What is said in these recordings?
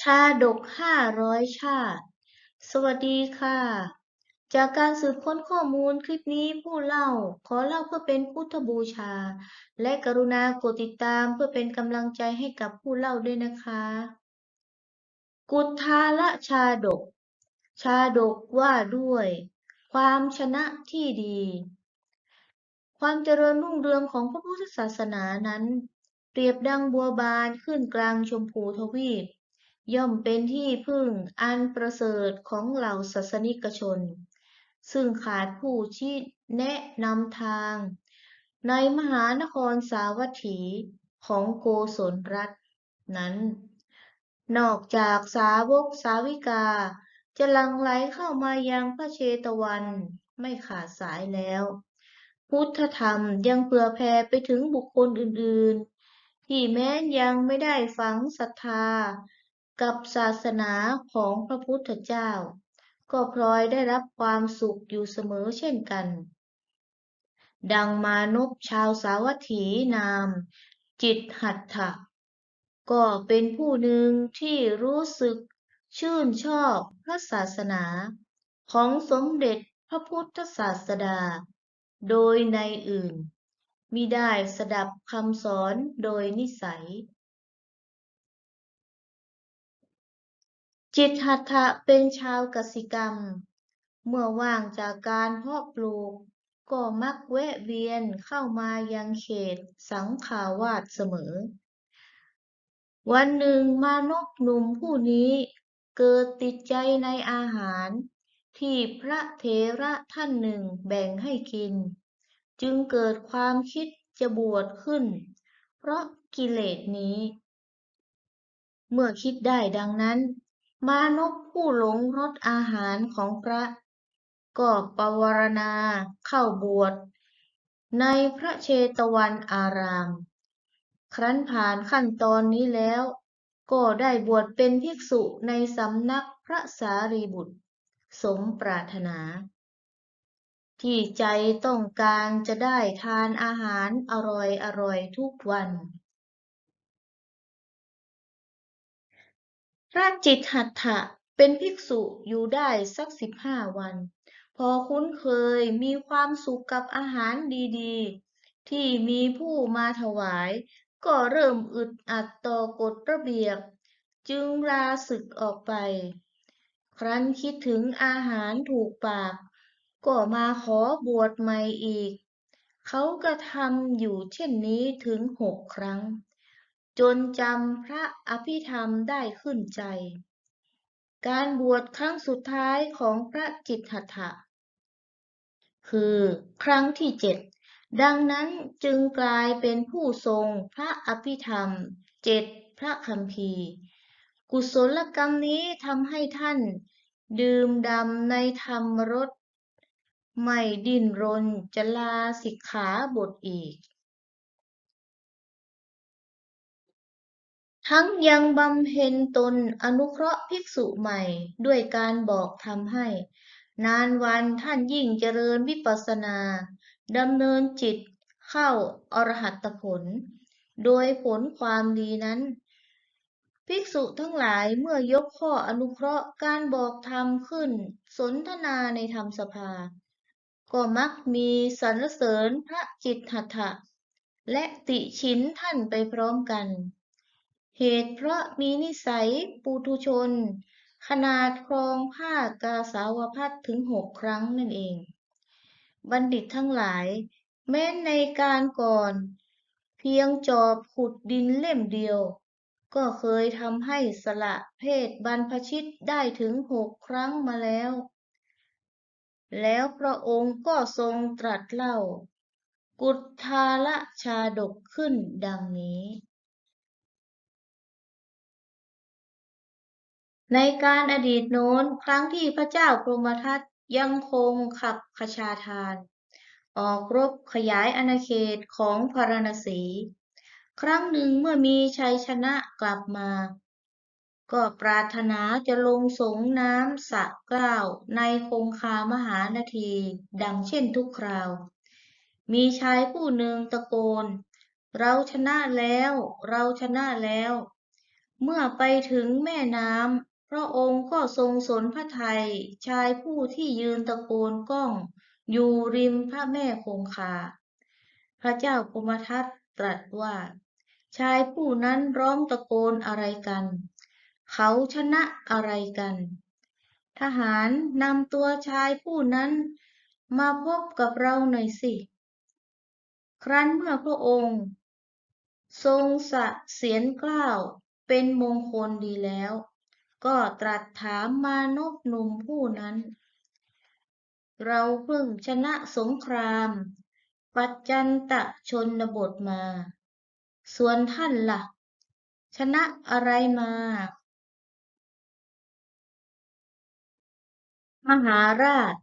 ชาดกห้าร้อยชาติ สวัสดีค่ะ จากการสืบค้นข้อมูลคลิปนี้ผู้เล่าขอเล่าเพื่อเป็นพุทธบูชา และกรุณากดติดตามเพื่อเป็นกำลังใจให้กับผู้เล่าด้วยนะคะ กุทาละชาดก ชาดกว่าด้วย ความชนะที่ดี ความเจริญรุ่งเรืองของพระพุทธศาสนานั้น เปรียบดังบัวบานขึ้นกลางชมพูทวีป ย่อมเป็นที่พึ่งอันประเสริฐของเหล่าศาสนิกชน ซึ่งขาดผู้ชี้แนะนำทาง ในมหานครสาวัตถีของโกศลรัฐนั้น นอกจากสาวกสาวิกา จะลังไหลเข้ามายังพระเชตวันไม่ขาดสายแล้ว พุทธธรรมยังเผื่อแผ่ไปถึงบุคคลอื่นๆ ที่แม้นยังไม่ได้ฝังศรัทธา กับศาสนาของพระพุทธเจ้า ก็พลอยได้รับความสุขอยู่เสมอเช่นกัน ดังมานพชาวสาวัตถีนาม จิตหัตถะก็เป็นผู้หนึ่งที่รู้สึกชื่นชอบพระศาสนาของสมเด็จพระพุทธศาสดา โดยในอื่นมิได้สดับคำสอนโดยนิสัย จิตหัตถะเป็นชาวกสิกรรม เมื่อว่างจากการเพาะปลูก ก็มักแวะเวียนเข้ามายังเขตสังขาวาสเสมอ วันหนึ่งมานพหนุ่มผู้นี้เกิดติดใจในอาหาร ที่พระเถระท่านหนึ่งแบ่งให้กิน จึงเกิดความคิดจะบวชขึ้น เพราะกิเลสนี้ เมื่อคิดได้ดังนั้น มานพผู้หลงรสอาหารของพระ ก็ปวารณาเข้าบวช ในพระเชตวันอาราม ครั้นผ่านขั้นตอนนี้แล้ว ก็ได้บวชเป็นภิกษุในสำนักพระสารีบุตร สมปรารถนา ที่ใจต้องการจะได้ทานอาหารอร่อยอร่อยทุกวัน พระจิตหัตถะเป็นภิกษุอยู่ได้สักสิบห้าวัน พอคุ้นเคยมีความสุขกับอาหารดีๆ ที่มีผู้มาถวาย ก็เริ่มอึดอัดต่อกฎระเบียบ จึงลาศึกออกไป ครั้นคิดถึงอาหารถูกปาก ก็มาขอบวชใหม่อีก เขากระทำอยู่เช่นนี้ถึงหกครั้ง จนจำพระอภิธรรมได้ขึ้นใจ การบวชครั้งสุดท้ายของพระจิตหัตถะคือครั้งที่เจ็ดดังนั้นจึงกลายเป็นผู้ทรงพระอภิธรรมเจ็ดพระคัมภีร์ กุศลกรรมนี้ทำให้ท่าน ดื่มดำในธรรมรสไม่ดิ้นรนจะลาสิกขาบทอีก ทั้งยังบำเพ็ญตนอนุเคราะห์ภิกษุใหม่ด้วยการบอกธรรมให้ นานวันท่านยิ่งเจริญวิปัสสนาดำเนินจิตเข้าอรหัตผล โดยผลความดีนั้น ภิกษุทั้งหลายเมื่อยกข้ออนุเคราะห์การบอกธรรมขึ้น สนทนาในธรรมสภา ก็มักมีสรรเสริญพระจิตหัตถะและติฉินท่านไปพร้อมกัน เหตุเพราะมีนิสัยปุถุชน ขนาดครองผ้ากาสาวพัดถึงหกครั้งนั่นเอง บัณฑิตทั้งหลาย แม้ในการก่อน เพียงจอบขุดดินเล่มเดียว ก็เคยทำให้สละเพศบรรพชิตได้ถึงหกครั้งมาแล้ว แล้วพระองค์ก็ทรงตรัสเล่า กุทธาละชาดกขึ้นดังนี้ ในการอดีตโน้นครั้งที่พระเจ้าพรมทัตยังคงขับขชาทาน ออกรบขยายอาณาเขตของพาราณสี ครั้งหนึ่งเมื่อมีชัยชนะกลับมา ก็ปรารถนาจะลงสงน้ำสระเกล้าในคงคามหานาที ดังเช่นทุกคราว มีชายผู้หนึ่งตะโกน เราชนะแล้ว เราชนะแล้ว เมื่อไปถึงแม่น้ำ พระองค์ก็ทรงสนพระทัยชายผู้ที่ยืนตะโกนก้อง อยู่ริมพระแม่คงคา พระเจ้ากุมทัตตรัสว่า ชายผู้นั้นร้องตะโกนอะไรกัน เขาชนะอะไรกัน ทหารนำตัวชายผู้นั้นมาพบกับเราหน่อยสิ ครั้นเมื่อพระองค์ ทรงสะเสียนกล้าวเป็นมงคลดีแล้ว ก็ตรัสถามมานพหนุ่มผู้นั้น เราเพิ่งชนะสงคราม ปัจจันตชนบทมา ส่วนท่านล่ะ ชนะอะไรมา มหาราช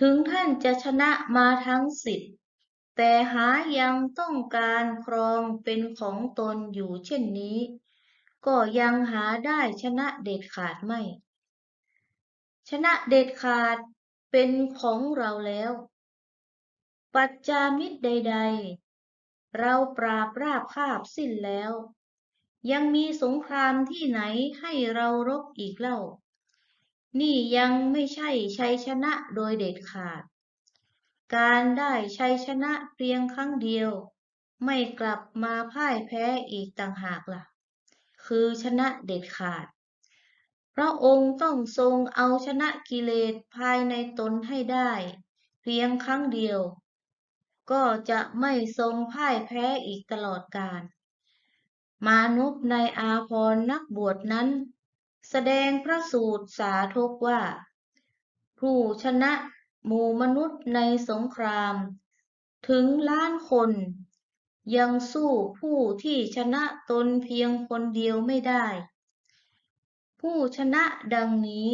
ถึงท่านจะชนะมาทั้งสิทธ์แต่หายังต้องการครองเป็นของตนอยู่เช่นนี้ ก็ยังหาได้ชนะเด็ดขาดไม่ ชนะเด็ดขาดเป็นของเราแล้ว ปัจจามิตรใด ๆ เราปราบราบคาบสิ้นแล้ว ยังมีสงครามที่ไหนให้เรารบอีกเล่า นี่ยังไม่ใช่ชัยชนะโดยเด็ดขาด การได้ชัยชนะเพียงครั้งเดียว ไม่กลับมาพ่ายแพ้อีกต่างหากล่ะ คือชนะเด็ดขาด พระองค์ต้องทรงเอาชนะกิเลสภายในตนให้ได้ เพียงครั้งเดียว ก็จะไม่ทรงพ่ายแพ้อีกตลอดกาลมานพในอาพรณ์นักบวชนั้น แสดงพระสูตรสาธกว่า ผู้ชนะหมู่มนุษย์ในสงคราม ถึงล้านคน ยังสู้ผู้ที่ชนะตนเพียงคนเดียวไม่ได้ ผู้ชนะดังนี้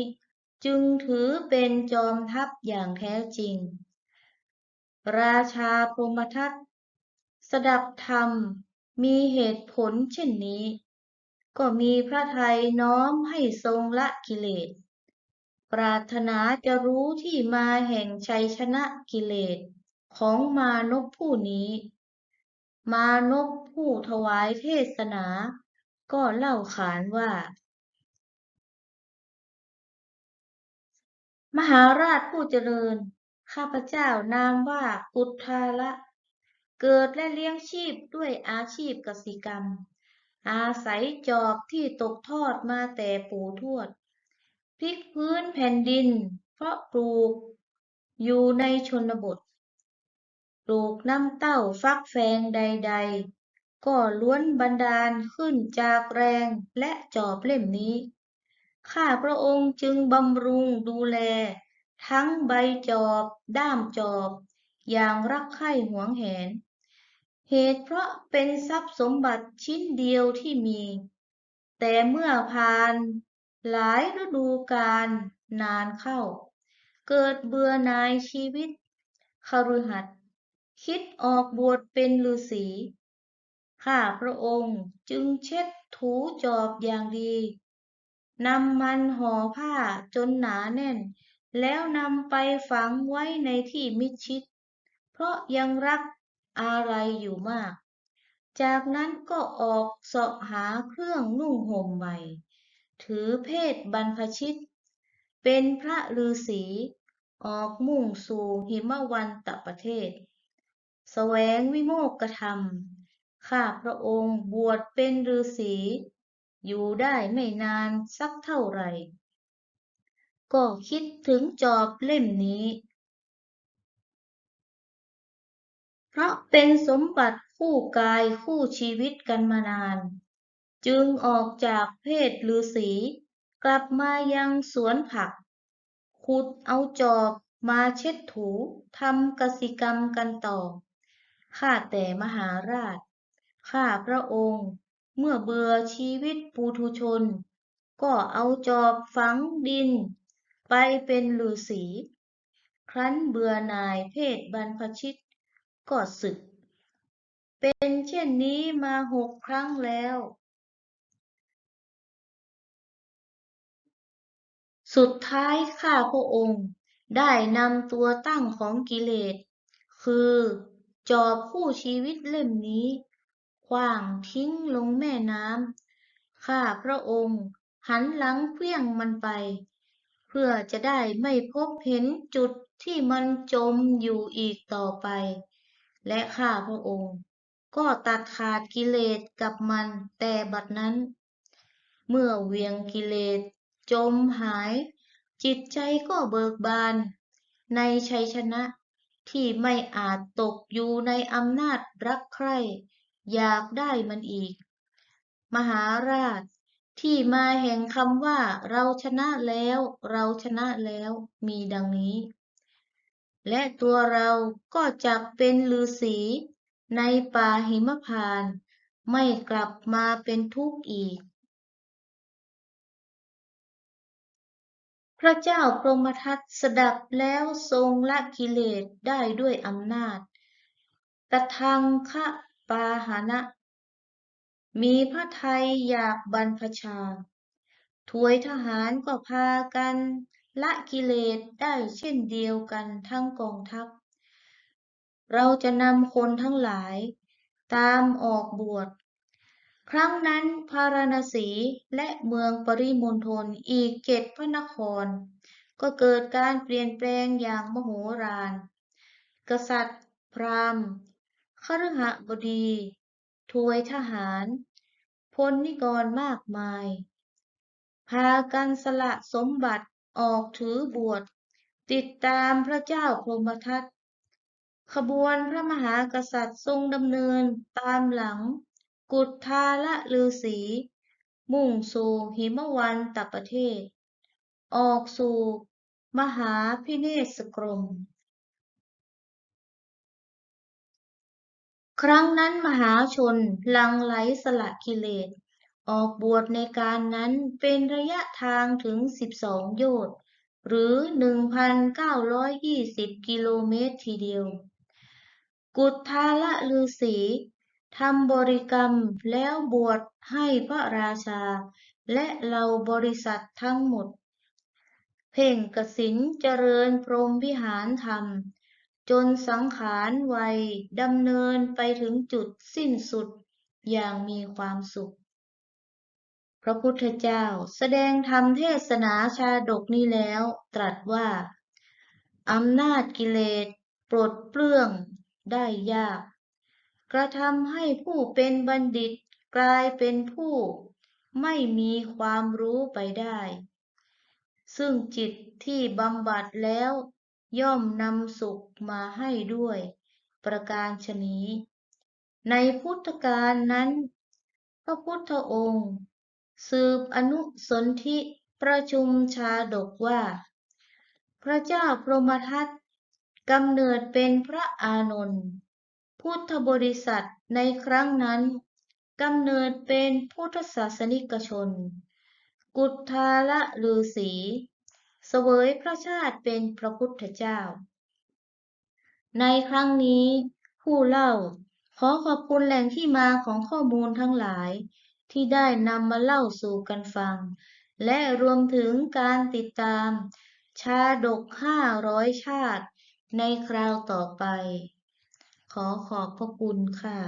จึงถือเป็นจอมทัพอย่างแท้จริง ราชาพรหมทัตสดับธรรมมีเหตุผลเช่นนี้ ก็มีพระทัยน้อมให้ทรงละกิเลส ปรารถนาจะรู้ที่มาแห่งชัยชนะกิเลสของมานพผู้นี้ มานพผู้ถวายเทศนา ก็เล่าขานว่า มหาราชผู้เจริญ ข้าพเจ้านามว่ากุทาละ เกิดและเลี้ยงชีพด้วยอาชีพกสิกรรม อาศัยจอบที่ตกทอดมาแต่ปู่ทวด พลิกพื้นแผ่นดิน เพราะปลูก อยู่ในชนบท ปลูกน้ำเต้าฟักแฟงใด ๆ ก็ล้วนบันดาลขึ้นจากแรงและจอบเล่มนี้ ข้าพระองค์จึงบำรุงดูแล ทั้งใบจอบด้ามจอบ อย่างรักใคร่หวงแหน เหตุเพราะเป็นทรัพย์สมบัติชิ้นเดียวที่มี แต่เมื่อผ่านหลายฤดูกาลนานเข้า เกิดเบื่อนายชีวิตคฤหัสถ์ คิดออกบวชเป็นฤาษีข้าพระองค์จึงเช็ดถูจอบอย่างดีนำมันห่อผ้าจนหนาแน่น แล้วนำไปฝังไว้ในที่มิดชิด เพราะยังรักอะไรอยู่มาก จากนั้นก็ออกเสาะหาเครื่องนุ่งห่มใหม่ ถือเพศบรรพชิต เป็นพระฤาษีออกมุ่งสู่หิมวันตประเทศ แสวงวิโมกขธรรม ข้าพระองค์บวชเป็นฤาษี อยู่ได้ไม่นานสักเท่าไหร่ ก็คิดถึงจอบเล่มนี้ เพราะเป็นสมบัติคู่กายคู่ชีวิตกันมานาน จึงออกจากเพศฤาษีกลับมายังสวนผัก ขุดเอาจอบมาเช็ดถูทำกสิกรรมกันต่อ ข้าแต่มหาราช ข้าพระองค์ เมื่อเบื่อชีวิตปุถุชน ก็เอาจอบฝังดิน ไปเป็นฤาษีครั้นเบื่อหน่ายเพศบรรพชิต ก็สึก เป็นเช่นนี้มาหกครั้งแล้ว สุดท้ายข้าพระองค์ได้นำตัวตั้งของกิเลส คือ จอบคู่ชีวิตเล่มนี้ขว้างทิ้งลงแม่น้ำข้าพระองค์หันหลังเคลี้ยงมันไป เพื่อจะได้ไม่พบเห็นจุดที่มันจมอยู่อีกต่อไป และข้าพระองค์ก็ตัดขาดกิเลสกับมันแต่บัดนั้น เมื่อเวียงกิเลสจมหาย จิตใจก็เบิกบาน ในชัยชนะ ที่ไม่อาจตกอยู่ในอำนาจรักใคร่ อยากได้มันอีก มหาราช ที่มาแห่งคำว่าเราชนะแล้ว เราชนะแล้วมีดังนี้ และตัวเราก็จักเป็นฤาษีในป่าหิมพาน ไม่กลับมาเป็นทุกข์อีก พระเจ้าพรหมทัตสดับแล้วทรงละกิเลสได้ด้วยอำนาจตทังคะปาหานะ มีพระไทยอยากบรรพชา ถวยทหารก็พากัน ละกิเลสได้เช่นเดียวกันทั้งกองทัพ เราจะนำคนทั้งหลาย ตามออกบวช ครั้งนั้นพาราณสีและเมืองปริมณฑลอีกเจ็ดพระนคร ก็เกิดการเปลี่ยนแปลงอย่างมโหฬารกษัตริย์ พราหมณ์คฤหบดีถวยทหารพลนิกรมากมาย พากันสละสมบัติออกถือบวช ติดตามพระเจ้าพรหมทัตขบวนพระมหากษัตริย์ทรงดำเนินตามหลัง กุฏทาละฤาษีมุ่งสู่หิมวันตประเทศ ออกสู่มหาพิเนศกรม ครั้งนั้นมหาชนลังไหลสละกิเลส ออกบวชในการนั้นเป็นระยะทางถึงสิบสองโยชน์ หรือหนึ่งพันเก้าร้อยยี่สิบกิโลเมตรทีเดียว กุฏทาละฤาษี ทำบริกรรมแล้วบวชให้พระราชา และเหล่าบริษัททั้งหมด เพ่งกสินเจริญพรหมวิหารธรรม จนสังขารวัยดำเนินไปถึงจุดสิ้นสุดอย่างมีความสุข พระพุทธเจ้าแสดงธรรมเทศนาชาดกนี้แล้วตรัสว่าอำนาจกิเลสปลดเปลื้องได้ยาก กระทำให้ผู้เป็นบัณฑิตกลายเป็นผู้ไม่มีความรู้ไปได้ ซึ่งจิตที่บำบัดแล้ว ย่อมนำสุขมาให้ด้วย ประการฉนี้ในพุทธกาลนั้น พระพุทธองค์ สืบอนุสนธิประชุมชาดกว่า พระเจ้าพรหมทัตกำเนิดเป็นพระอานนท์ พุทธบริษัทในครั้งนั้นกำเนิดเป็นพุทธศาสนิกชน กุฏทาละฤาษีเสวยพระชาติเป็นพระพุทธเจ้า ในครั้งนี้ผู้เล่าขอขอบคุณแหล่งที่มาของข้อมูลทั้งหลาย ที่ได้นำมาเล่าสู่กันฟัง และรวมถึงการติดตาม ชาดกห้าร้อยชาติ ในคราวต่อไป ขอขอบพระคุณค่ะ